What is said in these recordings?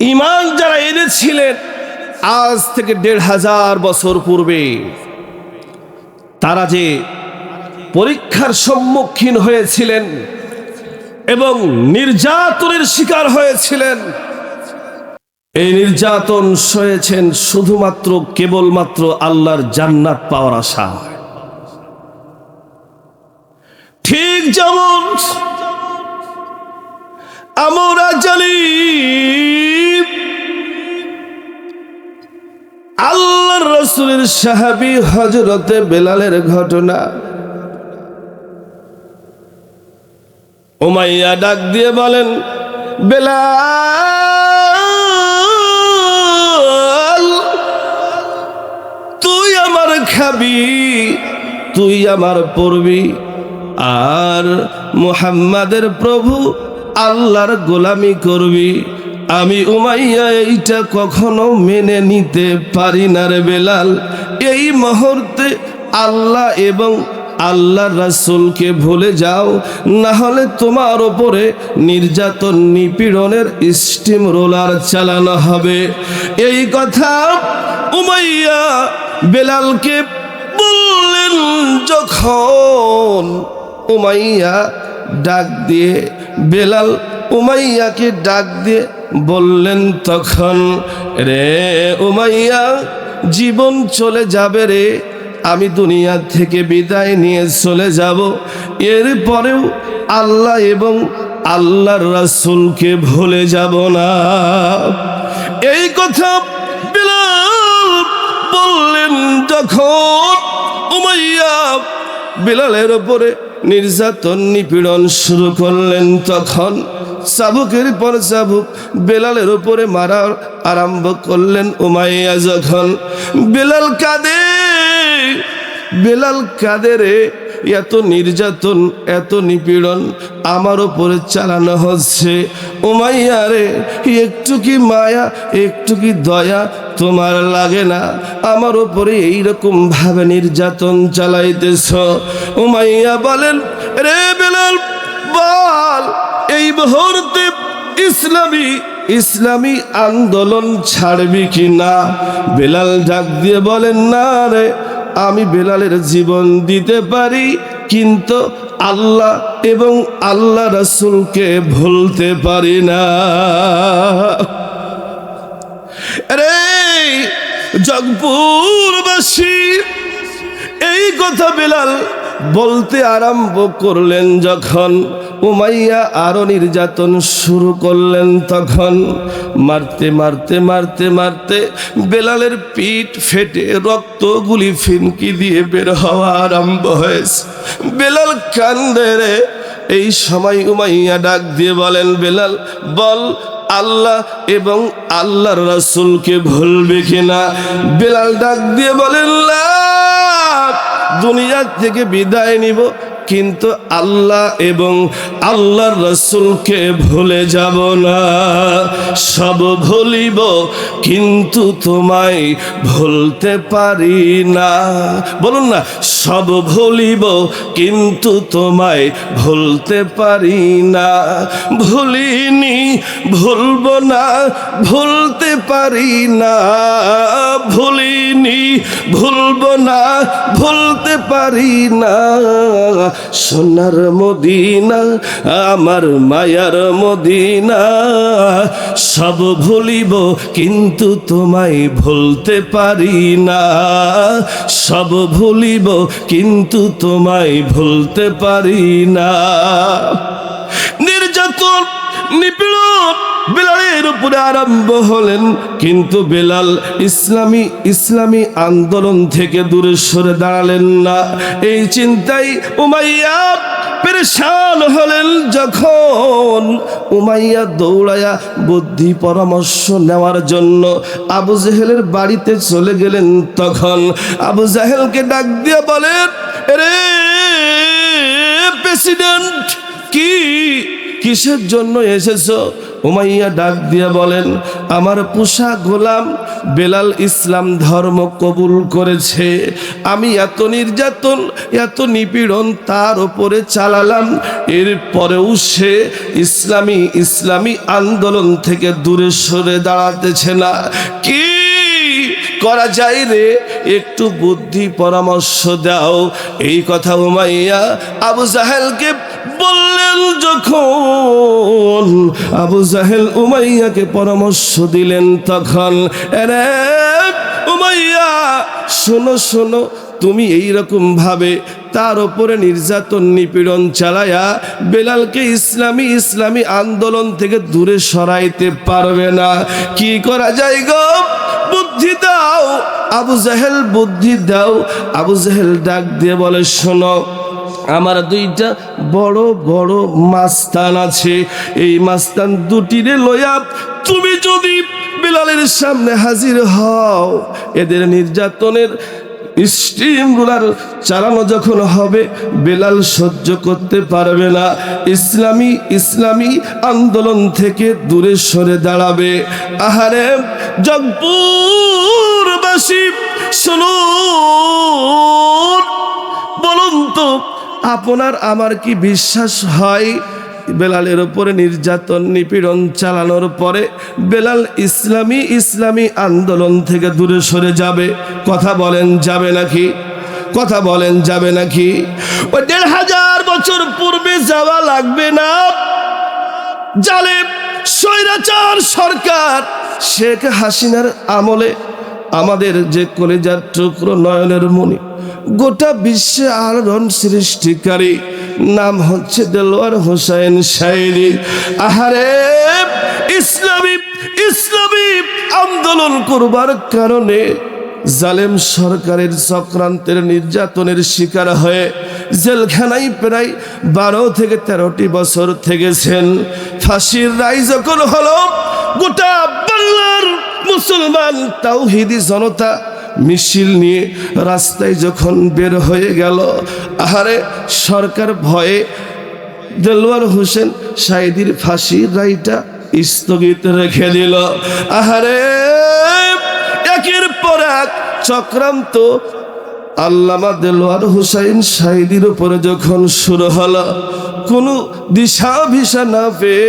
ইমান যারা এনেছিলেন, আজ থেকে দেড় হাজার বছর পূর্বে, তারা যে পরীক্ষার সম্মুখীন হয়েছিলেন এবং নির্যাতনের শিকার হয়েছিলেন, এই নির্যাতন সয়েছেন শুধুমাত্র, কেবলমাত্র আল্লাহর জান্নাত পাওয়ার আশা। ঠিক যেমন আমরা জানি আল্লাহর রসুলের সাহাবি হজরতে বেলালের ঘটনা। ওমাইয়া ডাক দিয়ে বলেন, বেলাল, তুই আমার খাবি, তুই আমার পড়বি আর মুহাম্মাদের প্রভু আল্লাহর গোলামি করবি। আমি উমাইয়া এইটা কখনো মেনে নিতে পারি না রে বেলাল। এই মুহূর্তে আল্লাহ এবং আল্লাহ রাসূলকে ভুলে যাও, না হলে তোমার ওপরে নির্যাতন, নিপীড়নের স্টিম রোলার চালানো হবে। এই কথা উমাইয়া বেলালকে বললেন যখন উমাইয়া ডাক দিয়ে, বেলাল উমাইয়াকে ডাক দিয়ে বললেন তখন, রে উমাইয়া, জীবন চলে যাবে রে। আমি দুনিয়া থেকে বিদায় নিয়ে চলে যাব। এরপরেও আল্লাহ এবং আল্লাহর রাসূলকে ভুলে যাব না। এই কথা বিলাল বললেন যখন উমাইয়া বিলালের ওপরে নির্যাতন নিপীড়ন শুরু করলেন তখন চাবুকের পর চাবুক বেলালের উপরে মারার আরম্ভ করলেন উমাইয়া যখন। বেলাল কাঁদে বেলাল কাঁদে রে, এত নির্যাতন, এত নিপীড়ন আমার ওপরে চালানো হচ্ছে। উমাইয়া রে, একটু কি মায়া, একটু কি দয়া তোমার লাগে না? আমার ওপরে ভাবে নির্যাতন চালাইতেছ। উমাইয়া বলেন, রে বেলাল, বল এই মুহূর্তে ইসলামী ইসলামী আন্দোলন ছাড়বি কি না? বেলাল ডাক দিয়ে বলেন, না রে, আমি বেলালের জীবন দিতে পারি, কিন্তু আল্লাহ এবং আল্লাহ রসুলকে ভুলতে পারি না। রে জগপুরবাসী এই কথা বেলাল বলতে আরম্ভ করলেন যখন উমাইয়া আরও নির্যাতন শুরু করলেন তখন। মারতে মারতে মারতে মারতে বেলালের পিঠ ফেটে রক্তগুলি ফিনকি দিয়ে বের হওয়া আরম্ভ হয়েছে। বেলাল কান্দে রে। এই সময় উমাইয়া ডাক দিয়ে বলেন বেলাল বল আল্লাহ এবং আল্লাহর রাসূলকে ভুলবে কিনা? বেলাল ডাক দিয়ে বলেন "লা, দুনিয়া থেকে বিদায় নিব কিন্তু আল্লাহ এবং আল্লাহর রসুলকে ভুলে যাব না। সব ভুলিব, কিন্তু তোমায় ভুলতে পারি না। বলুন না, সব ভুলিব, কিন্তু তোমায় ভুলতে পারি না। ভুলিনি, ভুলব না, ভুলতে পারি না। ভুলিনি, ভুলব না, ভুলতে পারি না। সোনার মদিনা, আমার মায়ার মদিনা। সব ভুলিব, কিন্তু তোমায় ভুলতে পারি না। সব ভুলিব, কিন্তু তোমায় ভুলতে পারি না। নির্যাতন, নিপীড়ন বেলালের উপরে আরম্ভ হলেন, কিন্তু বেলাল ইসলামী ইসলামী আন্দোলন থেকে দূরে সরে দাঁড়ালেন না। এই চিন্তাই উমাইয়া পেরেশান হলেন যখন উমাইয়া দৌড়ায়া বুদ্ধি পরামর্শ নেওয়ার জন্য আবু জেহেলের বাড়িতে চলে গেলেন। তখন আবু জাহেলকে ডাক দিয়ে বলেন রে প্রেসিডেন্ট, কি কিসের জন্য এসেছ? উমাইয়া ডাক দিয়ে বলেন, আমার পোষা গোলাম বেলাল ইসলাম ধর্ম কবুল করেছে। আমি এত নির্যাতন, এত নিপীড়ন তার ওপরে চালালাম। এরপরেও সে ইসলামী ইসলামী আন্দোলন থেকে দূরে সরে দাঁড়াতেছে না। কি করা যায় রে? একটু বুদ্ধি পরামর্শ দাও। এই কথা উমাইয়া আবু জাহেলকে বললেন যখন আবু জাহেল উমাইয়াকে পরামর্শ দিলেন তখন, এরে উমাইয়া, শোনো শোনো, তুমি এই রকম ভাবে তার ওপরে নির্যাতন, নিপীড়ন চালায়া বেলালকে ইসলামী ইসলামী আন্দোলন থেকে দূরে সরাইতে পারবে না। কি করা যায় গো? বুদ্ধি দাও। আবু জাহেল বুদ্ধি দাও। আবু জাহেল ডাক দিয়ে বলে, শোনো, আমার দুইটা বড় বড় মাস্তান আছে। এই মাস্তান দুটিরে লয়াব তুমি যদি বিলালের সামনে হাজির হও, এদের নির্যাতনের স্টিমগুলার চালানো যখন হবে, বেলাল সহ্য করতে পারবে না। ইসলামী ইসলামী আন্দোলন থেকে দূরে সরে দাঁড়াবে। আহারে জগপুরবাসী শুনুন। বলুন তো, আপনার আমার কি বিশ্বাস হয়? বেলালের উপরে নির্যাতন, নিপীড়ন চালানোর পরে বেলাল ইসলামী ইসলামী আন্দোলন থেকে দূরে সরে যাবে। কথা বলেন, যাবে নাকি? কথা বলেন, যাবে নাকি? ওই দেড় হাজার বছর পূর্বে যাওয়া লাগবে না। জালেম, স্বৈরাচার সরকার, শেখ হাসিনার আমলে আমাদের যে কলেজার টুকরো নয়নের মণি, গোটা বিশ্বে আলোড়ন সৃষ্টিকারী। নাম হচ্ছে দেলোয়ার হোসাইন শাইরি আহারে, ইসলামী ইসলামী আন্দোলন করবার কারণে জালেম সরকারের চক্রান্তের নির্যাতনের শিকার হয়ে জেলখানায় প্রায় বারো থেকে তেরোটি বছর থেকেছেন। ফাঁসির রায় যখন হলো, গোটা বাংলার মুসলমান তাওহিদি জনতা মিছিল নিয়ে রাস্তায় যখন বের হয়ে গেল, আহারে, সরকার ভয়ে দেলোয়ার হোসেন সাইদির ফাঁসির রায়টা স্থগিত রেখে দিল। আহারে, একের পর এক চক্রান্ত আল্লামা দেলোয়ার হুসাইন সাইদির উপরে যখন শুরু হলো, কোনো দিশা ভিসা না পেয়ে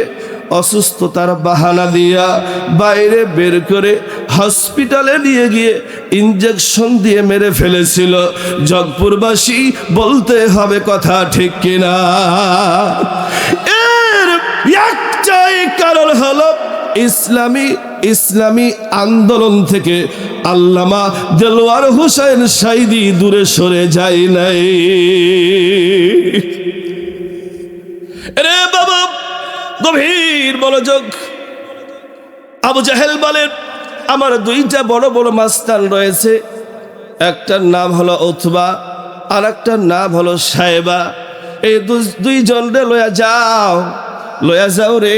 অসুস্থতার বাহানা দিয়া বাইরে বের করে হসপিটালে নিয়ে গিয়ে ইঞ্জেকশন দিয়ে মেরে ফেলেছিল। জগপুরবাসী, বলতে হবে কথা ঠিক কিনা? এর একটাই কারণ হলো ইসলামী ইসলামী আন্দোলন থেকে আল্লামা দেলোয়ার হুসাইন সাইদি দূরে সরে যায় নাই। রে বাবা গভীর মনোযোগ। আবু জাহেল বলেন, আমার দুইটা বড় বড় মাস্তান রয়েছে। একটার নাম হলো অথবা আর একটার নাম হলো সাহেবা এই দুইজন রে লয়া যাও লয়া যাও রে।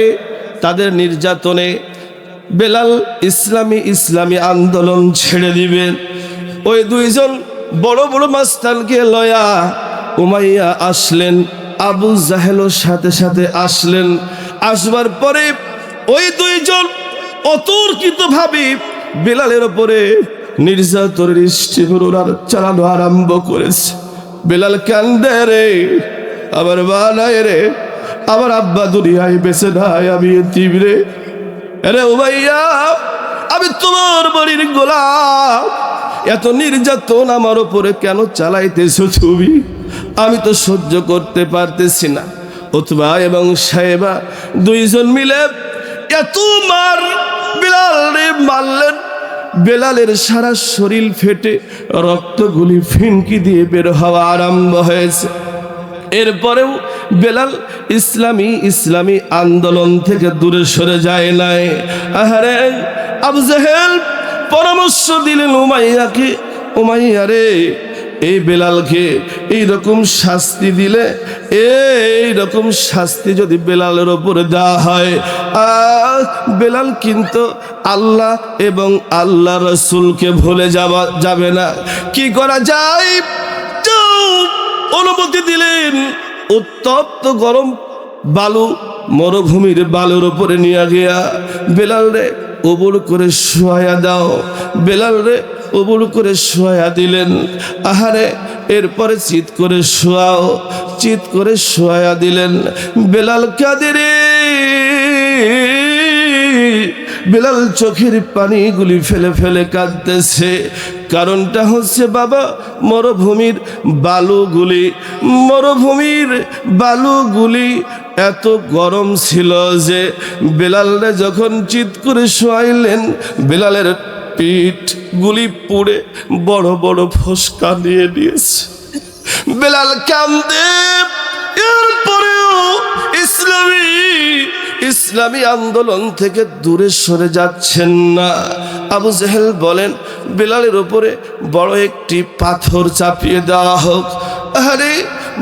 তাদের নির্যাতনে বেলাল ইসলামী ইসলামী আন্দোলন ছেড়ে দিবেন। ওই দুইজন বড় বড় মাস্তানকে লয়া উমাইয়া আসলেন, আবু জাহেলের সাথে সাথে আসলেন। আসবার পরে ওই দুইজন অতর্কিত ভাবে বেলালের ওপরে নির্যাতনের স্টিমুলার চালানো আরম্ভ করেছে। বেলাল কান্দে রে, আবার বানায় রে আমার আব্বা দুনিয়ায় বেঁচে নাই আমি তীব্রে রে। ও ভাইয়া, আমি তোমার বাড়ির গোলাম এত নির্যাতন আমার ওপরে কেন চালাইতেছো তুমি? আমি তো সহ্য করতে পারতেছি না। অথবা এবং সাহেবা দুইজন মিলে এত মার বিলালে মারলেন। বেলালের সারা শরীর ফেটে রক্তগুলি ফিনকি দিয়ে বের হওয়া আরম্ভ হয়েছে। এরপরেও বেলাল ইসলামী ইসলামী আন্দোলন থেকে দূরে সরে যায় নাই। আহারে, আবু জাহেল পরামর্শ দিলেন উমাইয়াকে, উমাইয়া রে এই বেলালকে এই রকম শাস্তি দিলে এই রকম শাস্তি যদি বেলালের ওপরে দেওয়া হয় আহ, বেলাল কিন্তু আল্লাহ এবং আল্লাহ রসুলকে ভুলে যাওয়া যাবে না। কি করা যায়? অনুমতি দিলেন। উত্তপ্ত গরম বালু মরুভূমির বালুর উপরে নিয়ে গিয়া বেলাল রে উবুর করে শোয়া দাও। বেলাল রে উবুর করে শোয়া দিলেন। আহারে, এরপরে চিত করে শোয়াও, চিত করে শোয়া দিলেন। বেলাল কাদেরে, বেলাল চোখের পানিগুলি ফেলে ফেলে কাঁদতেছে। কারণটা হচ্ছে বাবা, মরুভূমির বালুগুলি। মরুভূমির বালুগুলি এত গরম ছিল যে বেলালরে যখন চিৎ করে শোয়াইলেন, বেলালের পিঠ গুলি পুড়ে বড় বড় ফসকা নিয়ে দিয়েছে। বেলাল কান্দে। এরপরেও ইসলামী ইসলামী আন্দোলন থেকে দূরে সরে যাচ্ছেন না। আবু জেহেল বলেন, বেলালের উপরে বড় একটি পাথর চাপিয়ে দেওয়া হোক। আরে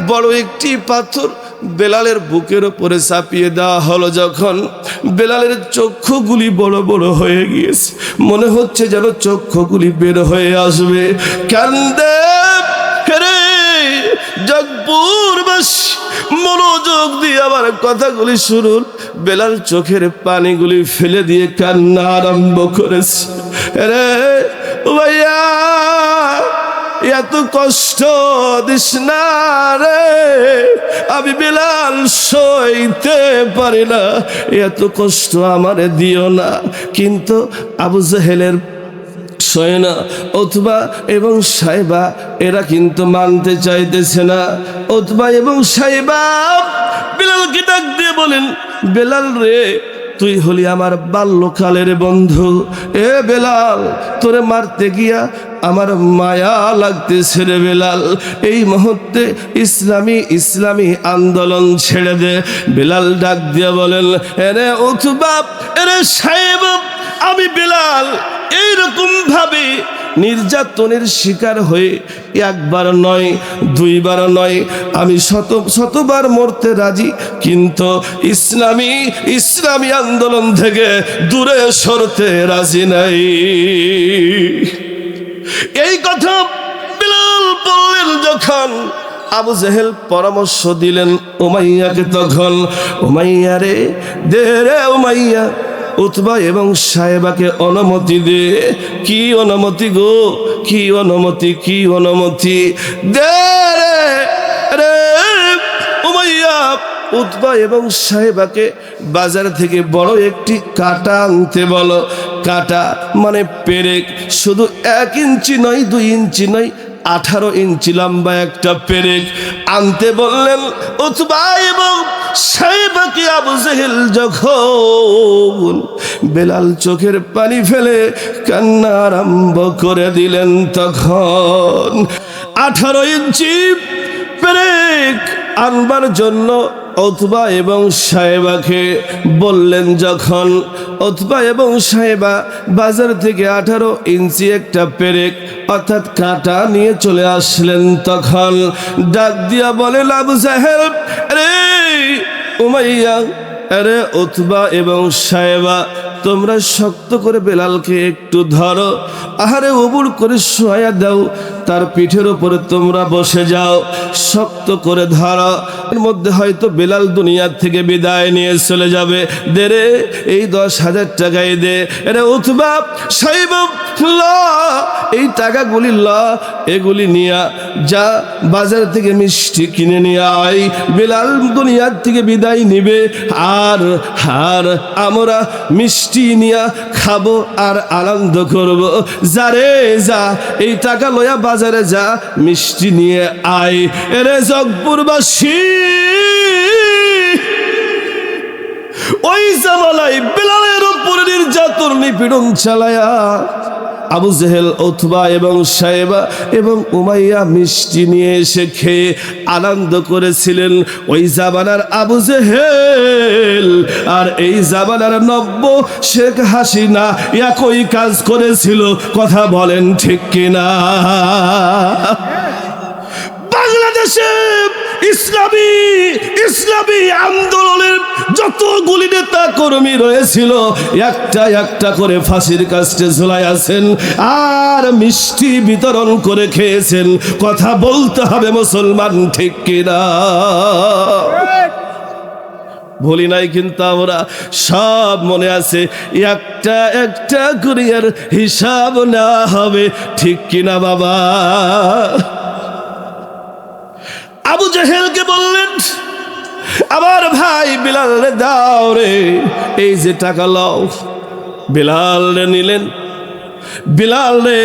বড় একটি পাথর বেলালের বুকের উপরে চাপিয়ে দেওয়া হলো যখন বেলালের চক্ষুগুলি বড় বড় হয়ে গিয়েছে। মনে হচ্ছে যেন চক্ষুগুলি বের হয়ে আসবে। কান্দে রে জগপুরবাসী মনোযোগ দিয়ে আমার কথাগুলি শুনুন। বেলাল চোখের পানিগুলি ফেলে দিয়ে কান্না আরম্ভ করেছে। রে ভাইয়া এত কষ্ট দিস না রে। আমি বিলাল সইতে পারি না। এত কষ্ট আমারে দিও না। কিন্তু আবু জাহেলের সয়না অথবা এবং সাইবা, এরা কিন্তু মানতে চাইতেছে না। অথবা এবং সাইবা, বেলালকে ডাক দিয়ে বলেন, বেলাল রে তুই হলি আমার বাল্যকালের বন্ধু। এ বেলাল, তোরে মারতে গিয়া আমার মায়া লাগতে ছেড়ে বেলাল। এই মুহূর্তে ইসলামী ইসলামী আন্দোলন ছেড়ে দে। বেলাল ডাক দিয়ে বলেন, এরে অথবা এরে সাহেব, আমি বেলাল এইরকম ভাবে নির্যাতনের শিকার হয়ে একবার নয়, দুইবার নয়। আমি শত, শতবার মরতে রাজি, কিন্তু ইসলামী ইসলামী আন্দোলন থেকে দূরে সরতে রাজি নাই। এই কথা বিলাল বললেন যখন আবু জেহেল পরামর্শ দিলেন, উমাইয়াকে তখন, উমাইয়া রে, দে রে উমাইয়া। উতবা এবং সাহেবাকে অনুমতি দে। কি অনুমতি গো? কি অনুমতি? কি অনুমতি? দে রে উমাইয়া। উতবা এবং সাহেবাকে বাজার থেকে বড় একটি কাটা আনতে বলো। কাটা মানে পেরেক। শুধু এক ইঞ্চি নয়, দুই ইঞ্চি নয়, আঠারো ইঞ্চি লম্বা একটা পেরেক। আনতে বললেন উতবা এবং সাহেবাকে আবু জেহেল যখন বেলাল চোখের পানি ফেলে কান্না আরম্ভ করে দিলেন তখন, আঠারো ইঞ্চি পেরেক আনবার জন্য অথবা এবং সাহেবাকে বললেন, যখন অথবা এবং সাহেবা বাজার থেকে আঠারো ইঞ্চি একটা পেরেক, অর্থাৎ কাঁটা নিয়ে চলে আসলেন, তখন ডাক দিয়া বলেন আবু সাহেব রে উমাইয়া, আরে অথবা এবং সাহেবা, তোমরা শক্ত করে বেলালকে একটু ধরো। আহারে, উবুর করে শোয়া দাও। তার পিঠের উপরে তোমরা বসে যাও, শক্ত করে ধরো। এর মধ্যে হয়তো বেলাল দুনিয়ার থেকে বিদায় নিয়ে চলে যাবে। দে রে, এই দশ হাজার টাকায় দে। এরে উথবা সাহেব ল। এই টাকাগুলি ল, এগুলি নিয়া যা বাজার থেকে মিষ্টি কিনে নিয়ে আয়। বেলাল দুনিয়ার থেকে বিদায় নিবে। আর আর আমরা মিষ্টি নিয়া খাব আর আনন্দ করব। যা রে, যা, এই টাকা লয়া বাজারে যা মিষ্টি নিয়ে আয়। এরে জগপুরবাসী! ওই জামালাই বেলালের উপরে নির্যাতন নিপীড়ন চালায়া আবু জেহেল অথবা এবং সাহেবা এবং উমাইয়া মিষ্টি নিয়ে এসে খেয়ে আনন্দ করেছিলেন। ওই জামানার আবু জেহেল আর এই জামানার নব্য শেখ হাসিনা একই কাজ করেছিল। কথা বলেন ঠিক কিনা? বাংলাদেশে ইসলামী ইসলামী আন্দোলনের যতগুলি নেতা কর্মী রয়েছিল, একটা একটা করে ফাঁসির কাছে ঝোলাই আছেন, আর মিষ্টি বিতরণ করে খেয়েছেন। কথা বলতে হবে মুসলমান, ঠিক কিনা? ভুলি নাই কিন্তু আমরা, সব মনে আছে, একটা একটা করিয়ার হিসাব না হবে, ঠিক কিনা বাবা? আবু জাহেলকে বললেন আমার ভাই বিলাল রে দাও রে, এই যে টাকা লও। বিলাল রে নিলেন, বিলাল রে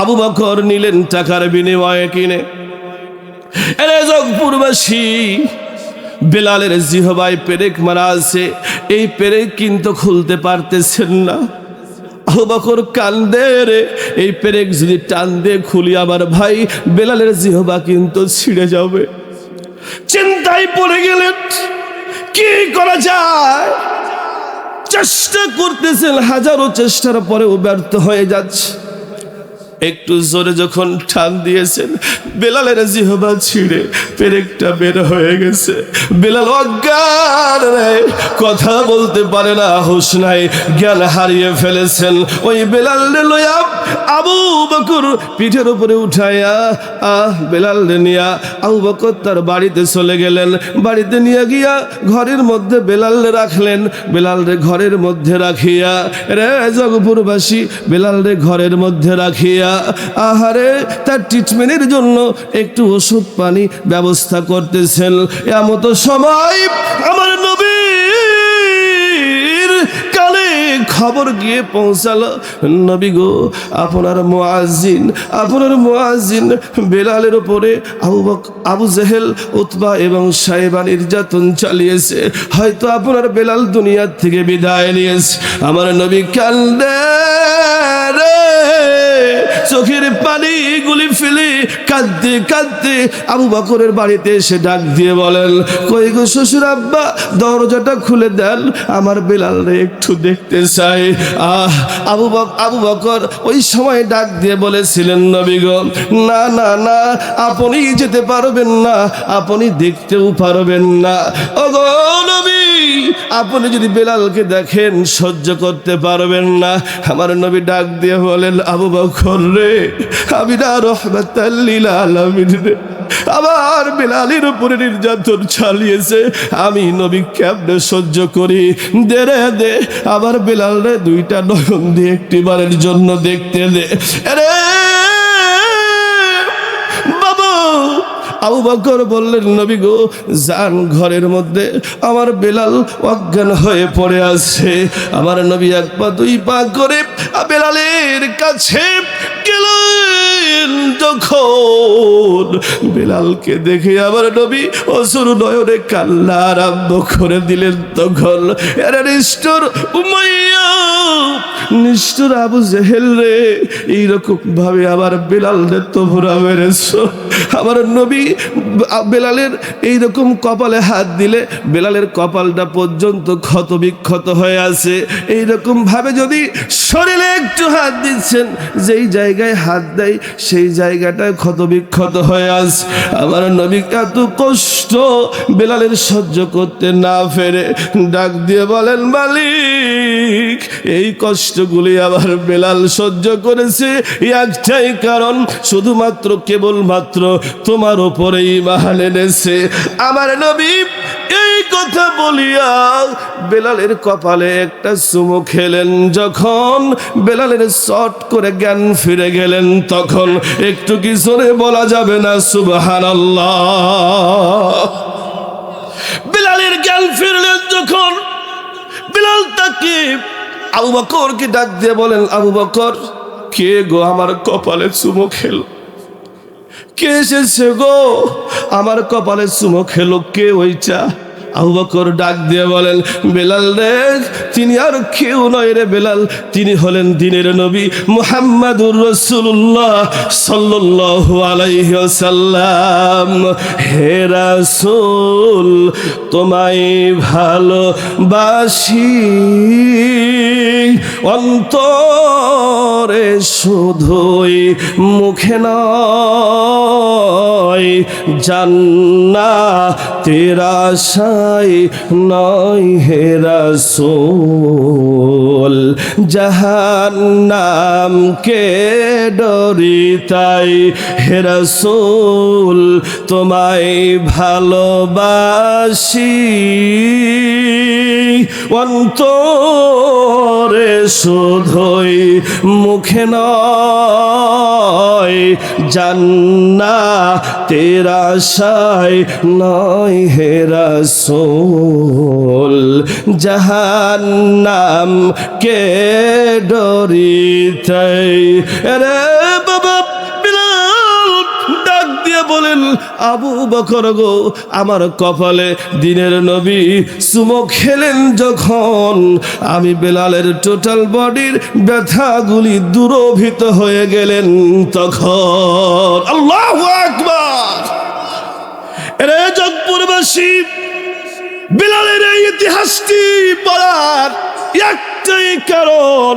আবু বকর নিলেন টাকার বিনিময়ে কিনে। এরে জগপুরবাসী বেলালের জিহবাই পেরেক মারা আছে, এই পেরেক কিন্তু খুলতে পারতেছেন না। আবু বকর কান্দে রে, এই পেরেক যদি টান দিয়ে খুলি আমার ভাই, বেলালের জিহবা কিন্তু ছিঁড়ে যাবে। চিন্তায় পড়ে গেলেন কি করা যায়? চেষ্টা করতেছেন হাজারো চেষ্টার পরেও ব্যর্থ হয়ে যাচ্ছে। একটু জোরে যখন ঠান দিয়েছেন, বেলালের জিহবা ছিঁড়ে পেরেকটা বের হয়ে গেছে। বেলাল অজ্ঞান কথা বলতে পারে না, হুশ নাই, জ্ঞান হারিয়ে ফেলেছেন। ওই বেলাল লইয়া আবু বকর পিঠের উপরে উঠাইয়া, আহ বেলাল নিয়া আবু বকর তার বাড়িতে চলে গেলেন। বাড়িতে নিয়ে গিয়া ঘরের মধ্যে বেলাল রাখলেন। বেলাল রে ঘরের মধ্যে রাখিয়া, রে জগপুরবাসী বেলাল রে ঘরের মধ্যে রাখিয়া আহারে, তার ট্রিটমেন্টের জন্য একটু ওষুধ পানি ব্যবস্থা করতেছেন। এমতো সময় আমার কালে খবর গিয়ে পৌঁছালো। নবী গো, আপনার মুআজ্জিন আপনার মুআজ্জিন বেলালের উপরে আবু আবু জেহেল, উতবা এবং সাহেবা নির্যাতন চালিয়েছে। হয়তো আপনার বেলাল দুনিয়ার থেকে বিদায় নিয়েছে। আমার নবী কান্দে রে। চোখের পানি গুলি ফেলে কাঁদতে কাঁদতে আবু বকরের বাড়িতে এসে ডাক দিয়ে বলেন, কই গো শ্বশুর আব্বা, দরজাটা খুলে দেন, আমার বেলাল রে একটু দেখতে চাই। আহ, আবু আবু বকর ওই সময় ডাক দিয়ে বলেছিলেন, নবী গো, না না না, আপনি যেতে পারবেন না, আপনি দেখতেও পারবেন না। ও গো নবী, আপনি যদি বেলালকে দেখেন, সহ্য করতে পারবেন না। আমার নবী ডাক দিয়ে বলেন, আবু বকর আমি না রহমতাল্লিল রে। আবার বেলালের উপরে নির্যাতন চালিয়েছে। আমি নবী কেমনে সহ্য করি? দে রে আবার বেলাল রে দুইটা নয়ন দিয়ে একটিবারের জন্য দেখতে দে। রে বললেন, নবী গো, যান ঘরের মধ্যে। আমার বেলাল অজ্ঞান হয়ে পড়ে আছে। আমার নবী এক পা দুই পা করে বেলালের কাছে গেলেন যখন বেলালকে দেখে আমার নবী অসুর নয়নে কান্না আরম্ভ করে দিলেন তখন নিষ্ঠুর নিষ্ঠুর আবু জেহেল রে, এইরকম ভাবে আমার বেলাল রে তোমরা মেরেছ। আমার নবী বেলালের এইরকম কপালে হাত দিলে বেলালের কপালটা পর্যন্ত ক্ষত বিক্ষত হয়ে আছে। এইরকম ভাবে যদি শরীরে একটু হাত দিচ্ছেন, যেই জায়গায় হাত দেয়, সেই জায়গাটায় ক্ষত বিক্ষত হয়ে আছে আমার নবী এত কষ্ট বেলালের সহ্য করতে না ফেরে ডাক দিয়ে বলেন, মালিক, এই কষ্টগুলি আবার বেলাল সহ্য করেছে। একটাই কারণ, শুধুমাত্র কেবলমাত্র তোমার ওপরেই ইমান এনেছে। আমার নবী এই কথা বলিয়া বেলালের কপালে একটা চুমু খেলেন। যখন বেলালের শট করে জ্ঞান ফিরে গেলেন, তখন একটু কি জোরে বলা যাবে না? সুবহান বেলালের জ্ঞান ফিরলেন যখন, বেলাল তাকে আবু বকরকে ডাক দিয়ে বলেন, আবু বকর, কে গো আমার কপালে চুমো খেল? কে এসেছে গো? আমার কপালে চুমো খেলো কে ওইটা? আবু বকর ডাক দিয়ে বলেন, বেলাল রে, তিনি আর কেউ নয় রে বেলাল। তিনি হলেন দিনের নবী মুহাম্মাদুর রসুল্লাহ সাল্লাল্লাহু আলাইহি ওয়াসাল্লাম। হে রাসূল, তোমায় ভালোবাসি। অন্তরে শুধুই মুখে নয় জান্না তেরা সাই নয় হে রাসূল। জাহান্নাম কে ডরি তাই হে রাসূল, তোমায় ভালোবাসি। অন্তরে শুধুই মুখে নয় জান্না তেরা সাই নয় হে রাসূল। জাহান্নাম কে ডরিতাই। রে বাবা বলেন, আবু বকর গো, আমার কপালে দিনের নবী সুমো খেলেন যখন। আমি বেলালের টোটাল বডির ব্যথাগুলি দূরভূত হয়ে গেলেন তখন। আল্লাহ আকবার! রে জগপুরবাসী বিলালের এই ইতিহাসটি বলার একটাই কারণ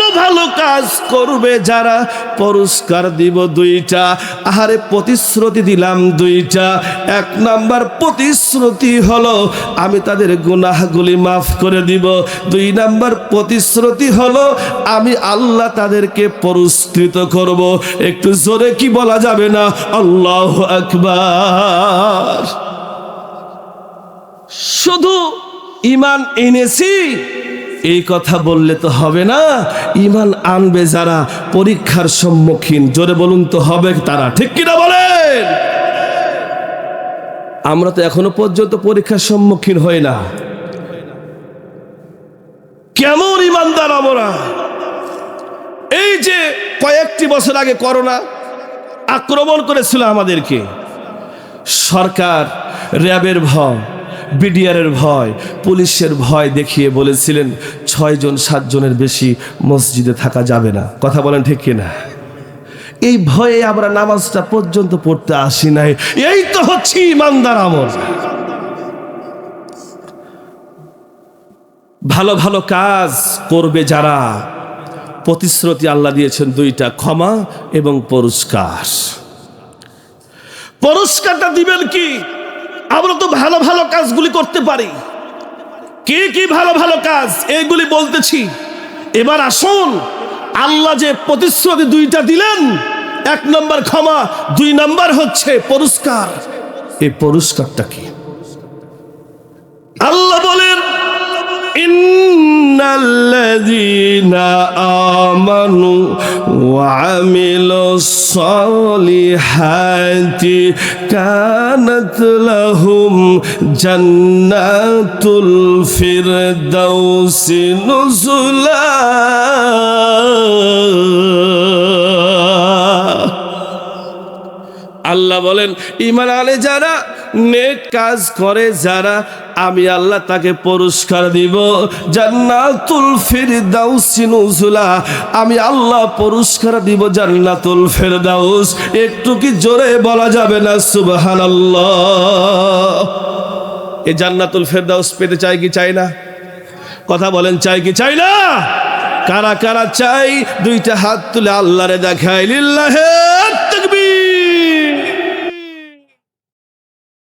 ভালো কাজ করবে যারা, পুরস্কার দিব দুইটা, আহারে প্রতিশ্রুতি দিলাম দুইটা। এক নাম্বার প্রতিশ্রুতি হলো, আমি তাদের গুনাহগুলি মাফ করে দিব। দুই নাম্বার প্রতিশ্রুতি হলো, আমি আল্লাহ তাদেরকে পুরস্কৃত করব। একটু জোরে কি বলা যাবে না? আল্লাহ আকবার। শুধু ইমান এনেছি এই কথা বললে তো হবে না। ইমান আনবে যারা, পরীক্ষার সম্মুখীন। জোরে বলুন তো হবে তারা। ঠিক কিনা বলেন? আমরা তো এখনও পর্যন্ত পরীক্ষার সম্মুখীন হই না। কেমন ইমানদার আমরা। এই যে কয়েকটি বছর আগে করোনা আক্রমণ করেছিল আমাদেরকে, সরকার, র্যাবের ভয়। বিডিআরের ভয়, পুলিশের ভয় দেখিয়ে বলেছিলেন ছয়জন সাতজনের বেশি মসজিদে থাকা যাবে না। কথা বলেন ঠিক কিনা? এই ভয়ে আমরা নামাজটা পর্যন্ত পড়তে আসি নাই। এই তো হচ্ছে ইমানদার আমল। ভালো ভালো কাজ করবে যারা, প্রতিশ্রুতি আল্লাহ দিয়েছেন দুইটা, ক্ষমা এবং পুরস্কার। পুরস্কারটা দিবেন কি? আমরা তো ভালো ভালো কাজগুলি করতে পারি। কে কি ভালো ভালো কাজ? এইগুলি বলতেছি। এবার আসুন, আল্লাহ যে প্রতিশ্রুতি দুইটা দিলেন, এক নম্বর ক্ষমা, দুই নম্বর হচ্ছে পুরস্কার এই পুরস্কারটা কি? আল্লাহ বলেন ইন্নাল্লাযীনা আমানু ওয়া আমিলুস সলিহাতি কানাত লাহুম জান্নাতুল ফিরদাউসি নুজুলা। আল্লাহ বলেন ইমান আলে যারা নেক কাজ করে যারা, আমি আল্লাহ তাকে পুরস্কার দিব। জান্নাতুল ফিরদাউসি নুজুলা, আমি আল্লাহ পুরস্কার দিব জান্নাতুল ফিরদাউস। একটু কি জোরে বলা যাবে না? সুবহানাল্লাহ। এই জান্নাতুল ফেরদাউস পেতে চাই কি চাই না? কথা বলেন চাই কি চাই না? কারা কারা চাই দুইটা হাত তুলে আল্লাহরে দেখাই লিল্লাহে।